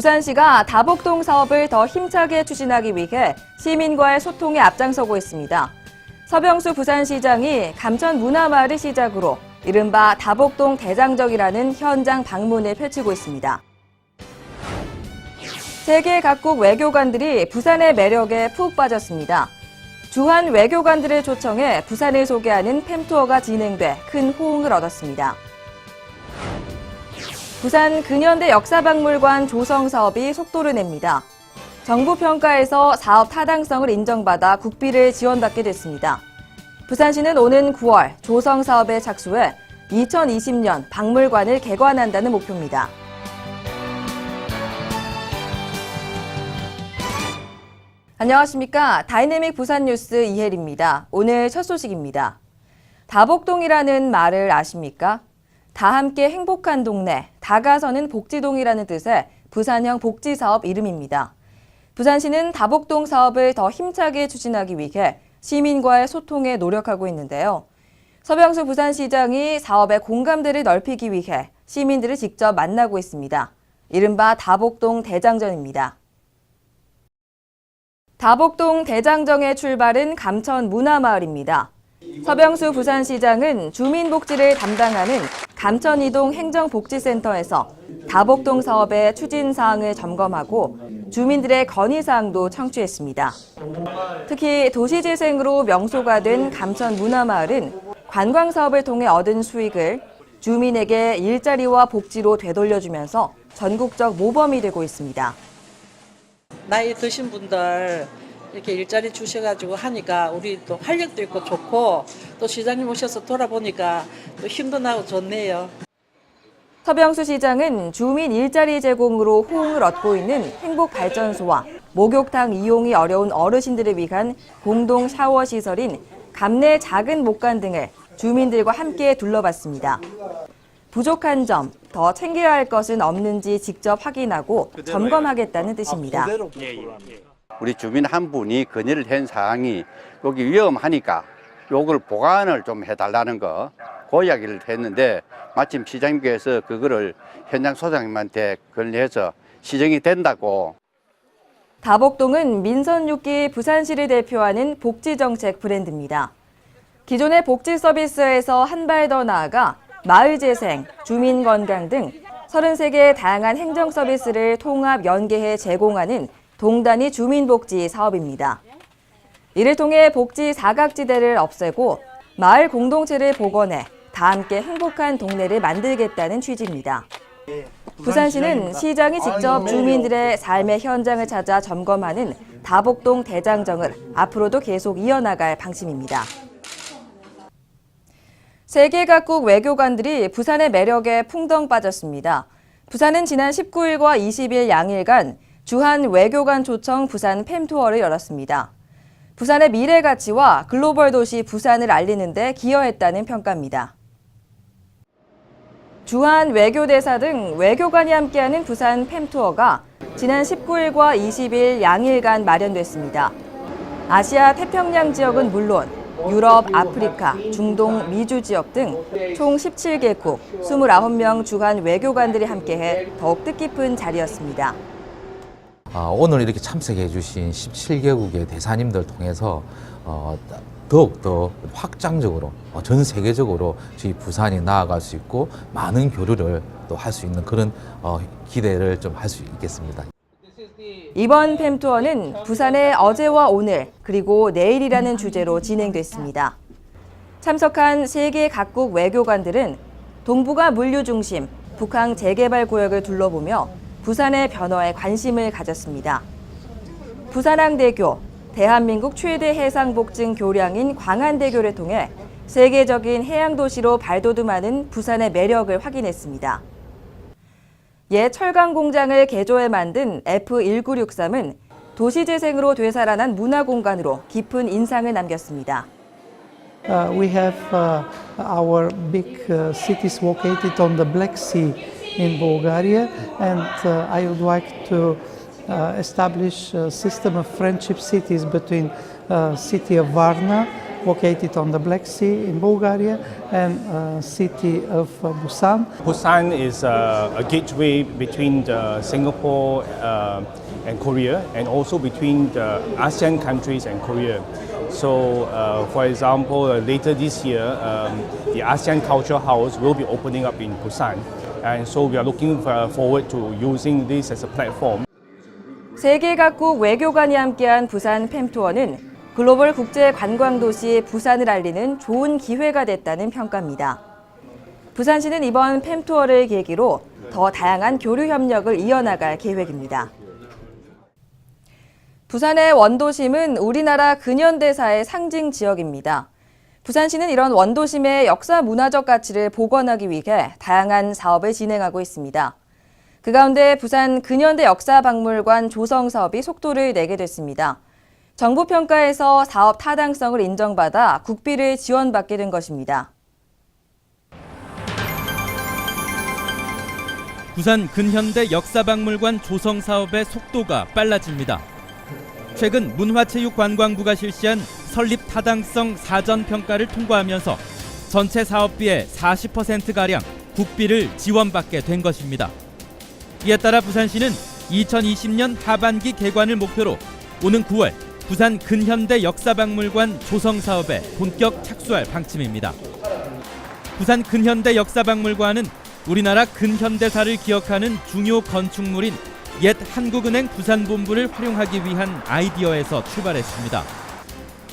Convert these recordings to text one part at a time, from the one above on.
부산시가 다복동 사업을 더 힘차게 추진하기 위해 시민과의 소통에 앞장서고 있습니다. 서병수 부산시장이 감천 문화마을을 시작으로 이른바 다복동 대장정이라는 현장 방문을 펼치고 있습니다. 세계 각국 외교관들이 부산의 매력에 푹 빠졌습니다. 주한 외교관들을 초청해 부산을 소개하는 팸투어가 진행돼 큰 호응을 얻었습니다. 부산 근현대 역사박물관 조성 사업이 속도를 냅니다. 정부 평가에서 사업 타당성을 인정받아 국비를 지원받게 됐습니다. 부산시는 오는 9월 조성 사업에 착수해 2020년 박물관을 개관한다는 목표입니다. 안녕하십니까. 다이내믹 부산 뉴스 이혜리입니다. 오늘 첫 소식입니다. 다복동이라는 말을 아십니까? 다 함께 행복한 동네, 다가서는 복지동이라는 뜻의 부산형 복지사업 이름입니다. 부산시는 다복동 사업을 더 힘차게 추진하기 위해 시민과의 소통에 노력하고 있는데요. 서병수 부산시장이 사업의 공감대를 넓히기 위해 시민들을 직접 만나고 있습니다. 이른바 다복동 대장전입니다. 다복동 대장정의 출발은 감천 문화마을입니다. 서병수 부산시장은 주민복지를 담당하는 감천이동 행정복지센터에서 다복동 사업의 추진 사항을 점검하고 주민들의 건의 사항도 청취했습니다. 특히 도시재생으로 명소가 된 감천 문화마을은 관광 사업을 통해 얻은 수익을 주민에게 일자리와 복지로 되돌려주면서 전국적 모범이 되고 있습니다. 나이 드신 분들 이렇게 일자리 주셔가지고 하니까 우리 또 활력도 있고 좋고 또 시장님 오셔서 돌아보니까 또 힘도 나고 좋네요. 서병수 시장은 주민 일자리 제공으로 호응을 얻고 있는 행복발전소와 목욕탕 이용이 어려운 어르신들을 위한 공동 샤워 시설인 감내 작은 목간 등을 주민들과 함께 둘러봤습니다. 부족한 점, 더 챙겨야 할 것은 없는지 직접 확인하고 점검하겠다는 뜻입니다. 우리 주민 한 분이 건의를 한 사항이 여기 위험하니까 요걸 보관을 좀 해달라는 거, 그 이야기를 했는데 마침 시장님께서 그거를 현장 소장님한테 건의해서 시정이 된다고 다복동은 민선 6기 부산시를 대표하는 복지정책 브랜드입니다. 기존의 복지 서비스에서 한 발 더 나아가 마을 재생, 주민 건강 등 33개의 다양한 행정 서비스를 통합 연계해 제공하는 동단위 주민복지 사업입니다. 이를 통해 복지 사각지대를 없애고 마을 공동체를 복원해 다 함께 행복한 동네를 만들겠다는 취지입니다. 부산시는 시장이 직접 주민들의 삶의 현장을 찾아 점검하는 다복동 대장정을 앞으로도 계속 이어나갈 방침입니다. 세계 각국 외교관들이 부산의 매력에 풍덩 빠졌습니다. 부산은 지난 19일과 20일 양일간 주한 외교관 초청 부산 팸투어를 열었습니다. 부산의 미래 가치와 글로벌 도시 부산을 알리는 데 기여했다는 평가입니다. 주한 외교대사 등 외교관이 함께하는 부산 팸투어가 지난 19일과 20일 양일간 마련됐습니다. 아시아 태평양 지역은 물론 유럽, 아프리카, 중동, 미주 지역 등 총 17개국 29명 주한 외교관들이 함께해 더욱 뜻깊은 자리였습니다. 아, 오늘 이렇게 참석해 주신 17개국의 대사님들 통해서 어, 더욱더 확장적으로 어, 전 세계적으로 저희 부산이 나아갈 수 있고 많은 교류를 또 할 수 있는 그런 어, 기대를 좀 할 수 있겠습니다. 이번 팸투어는 부산의 어제와 오늘 그리고 내일이라는 주제로 진행됐습니다. 참석한 세계 각국 외교관들은 동북아 물류 중심 북한 재개발 구역을 둘러보며 부산의 변화에 관심을 가졌습니다. 부산항대교, 대한민국 최대 해상복증 교량인 광안대교를 통해 세계적인 해양도시로 발돋움하는 부산의 매력을 확인했습니다. 옛 철강 공장을 개조해 만든 F1963은 도시재생으로 되살아난 문화공간으로 깊은 인상을 남겼습니다. Uh, we have uh, our big uh, cities located on the Black Sea in Bulgaria, and uh, I would like to uh, establish a system of friendship cities between uh, city of Varna located on the Black Sea in Bulgaria, and city of Busan. Busan is a gateway between Singapore and Korea, and also between the ASEAN countries and Korea. So, uh, for example, uh, later this year, um, the ASEAN Culture House will be opening up in Busan, and so we are looking forward to using this as a platform. 세계 각국 외교관이 함께한 부산 팸투어는 글로벌 국제 관광 도시 부산을 알리는 좋은 기회가 됐다는 평가입니다. 부산시는 이번 팸투어를 계기로 더 다양한 교류 협력을 이어나갈 계획입니다. 부산의 원도심은 우리나라 근현대사의 상징 지역입니다. 부산시는 이런 원도심의 역사 문화적 가치를 복원하기 위해 다양한 사업을 진행하고 있습니다. 그 가운데 부산 근현대 역사박물관 조성 사업이 속도를 내게 됐습니다. 정부 평가에서 사업 타당성을 인정받아 국비를 지원받게 된 것입니다. 부산 근현대 역사박물관 조성 사업의 속도가 빨라집니다. 최근 문화체육관광부가 실시한 설립 타당성 사전 평가를 통과하면서 전체 사업비의 40%가량 국비를 지원받게 된 것입니다. 이에 따라 부산시는 2020년 하반기 개관을 목표로 오는 9월 부산 근현대 역사박물관 조성 사업에 본격 착수할 방침입니다. 부산 근현대 역사박물관은 우리나라 근현대사를 기억하는 중요 건축물인 옛 한국은행 부산본부를 활용하기 위한 아이디어에서 출발했습니다.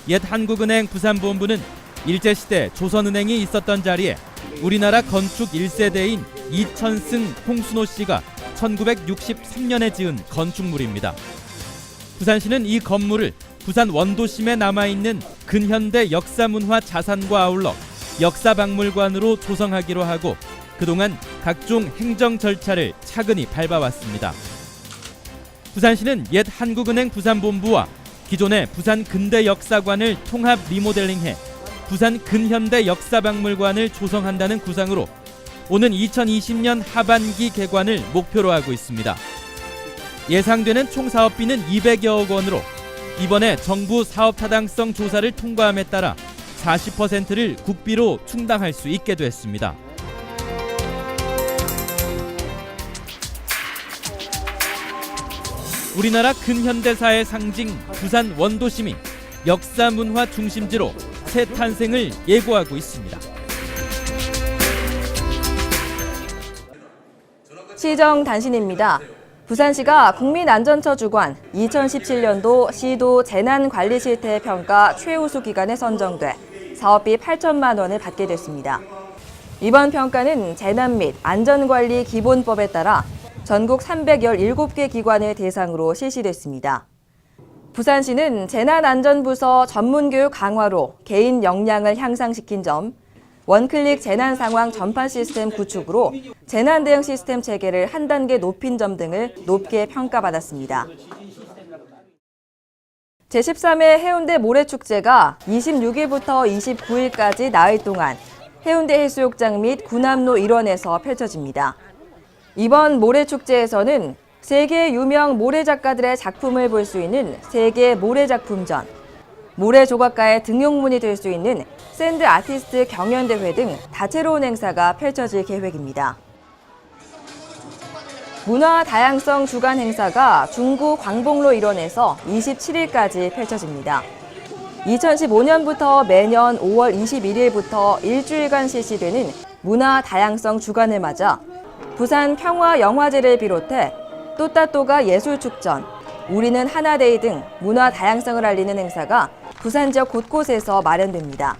옛 한국은행 부산본부는 일제시대 조선은행이 있었던 자리에 우리나라 건축 1세대인 이천승 홍순호 씨가 1963년에 지은 건축물입니다. 부산시는 이 건물을 부산 원도심에 남아있는 근현대 역사문화 자산과 아울러 역사박물관으로 조성하기로 하고 그동안 각종 행정 절차를 차근히 밟아왔습니다. 부산시는 옛 한국은행 부산본부와 기존의 부산 근대 역사관을 통합 리모델링해 부산 근현대 역사박물관을 조성한다는 구상으로 오는 2020년 하반기 개관을 목표로 하고 있습니다. 예상되는 총 사업비는 200여억 원으로 이번에 정부 사업 타당성 조사를 통과함에 따라 40%를 국비로 충당할 수 있게 됐습니다. 우리나라 근현대사의 상징 부산 원도심이 역사 문화 중심지로 새 탄생을 예고하고 있습니다. 시정 단신입니다. 부산시가 국민안전처 주관 2017년도 시도 재난관리실태 평가 최우수 기관에 선정돼 사업비 8천만 원을 받게 됐습니다. 이번 평가는 재난 및 안전관리 기본법에 따라 전국 317개 기관을 대상으로 실시됐습니다. 부산시는 재난안전부서 전문교육 강화로 개인 역량을 향상시킨 점, 원클릭 재난 상황 전파 시스템 구축으로 재난 대응 시스템 체계를 한 단계 높인 점 등을 높게 평가받았습니다. 제13회 해운대 모래축제가 26일부터 29일까지 나흘 동안 해운대 해수욕장 및 구남로 일원에서 펼쳐집니다. 이번 모래축제에서는 세계 유명 모래 작가들의 작품을 볼 수 있는 세계 모래 작품전, 모래 조각가의 등용문이 될 수 있는 샌드 아티스트 경연대회 등 다채로운 행사가 펼쳐질 계획입니다. 문화 다양성 주간 행사가 중구 광복로 일원에서 27일까지 펼쳐집니다. 2015년부터 매년 5월 21일부터 일주일간 실시되는 문화 다양성 주간을 맞아 부산 평화 영화제를 비롯해 또따또가 예술축전, 우리는 하나데이 등 문화 다양성을 알리는 행사가 부산 지역 곳곳에서 마련됩니다.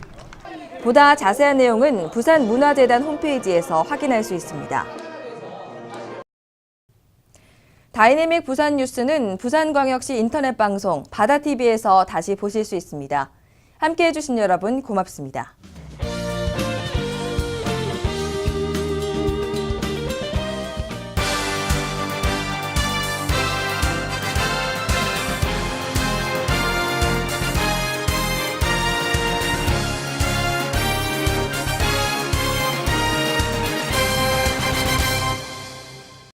보다 자세한 내용은 부산문화재단 홈페이지에서 확인할 수 있습니다. 다이내믹 부산 뉴스는 부산광역시 인터넷 방송 바다TV에서 다시 보실 수 있습니다. 함께 해주신 여러분 고맙습니다.